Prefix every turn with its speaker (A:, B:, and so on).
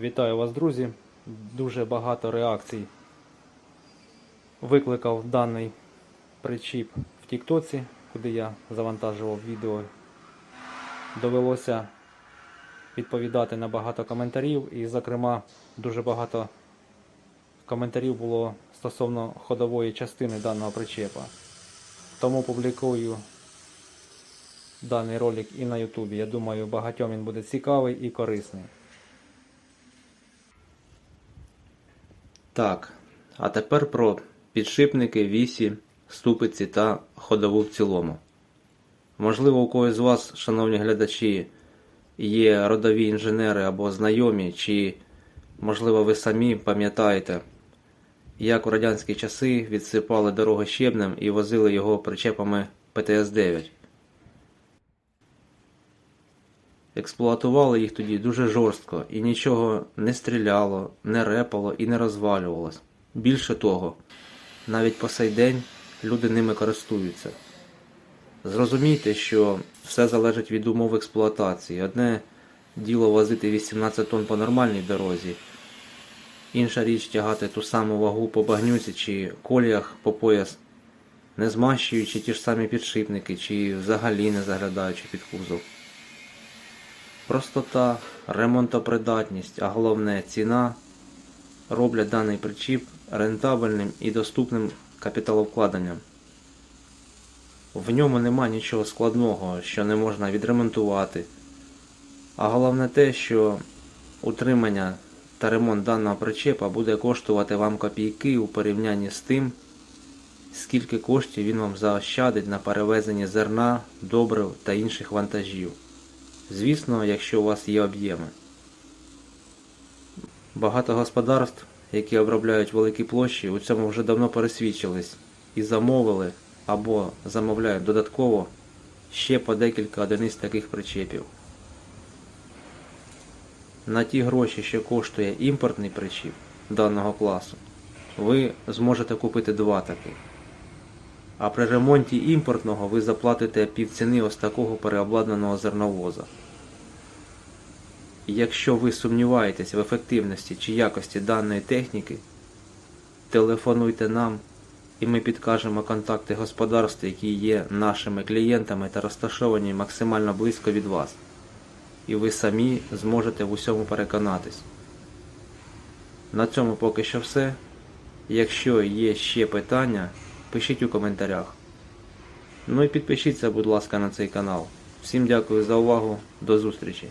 A: Вітаю вас, друзі. Дуже багато реакцій викликав даний причіп в Тіктоці, куди я завантажував відео. Довелося відповідати на багато коментарів, і, зокрема, дуже багато коментарів було стосовно ходової частини даного причепа. Тому публікую даний ролик і на Ютубі. Я думаю, багатьом він буде цікавий і корисний.
B: Так, а тепер про підшипники, вісі, ступиці та ходову в цілому. Можливо, у когось з вас, шановні глядачі, є родові інженери або знайомі, чи, можливо, ви самі пам'ятаєте, як у радянські часи відсипали дорогу щебнем і возили його причепами ПТС-9. Експлуатували їх тоді дуже жорстко і нічого не стріляло, не репало і не розвалювалось. Більше того, навіть по сей день люди ними користуються. Зрозумійте, що все залежить від умов експлуатації. Одне діло возити 18 тонн по нормальній дорозі, інша річ тягати ту саму вагу по багнюці чи коліях по пояс, не змащуючи ті ж самі підшипники, чи взагалі не заглядаючи під кузов. Простота, ремонтопридатність, а головне ціна роблять даний причіп рентабельним і доступним капіталовкладенням. В ньому нема нічого складного, що не можна відремонтувати. А головне те, що утримання та ремонт даного причепа буде коштувати вам копійки у порівнянні з тим, скільки коштів він вам заощадить на перевезенні зерна, добрив та інших вантажів. Звісно, якщо у вас є об'єми. Багато господарств, які обробляють великі площі, у цьому вже давно пересвідчились і замовили або замовляють додатково ще по декілька одиниць таких причепів. На ті гроші, що коштує імпортний причіп даного класу, ви зможете купити два таких. А при ремонті імпортного ви заплатите півціни ось такого переобладнаного зерновоза. Якщо ви сумніваєтесь в ефективності чи якості даної техніки, телефонуйте нам і ми підкажемо контакти господарств, які є нашими клієнтами та розташовані максимально близько від вас. І ви самі зможете в усьому переконатись. На цьому поки що все. Якщо є ще питання, пишіть у коментарях. Ну і підпишіться, будь ласка, на цей канал. Всім дякую за увагу. До зустрічі!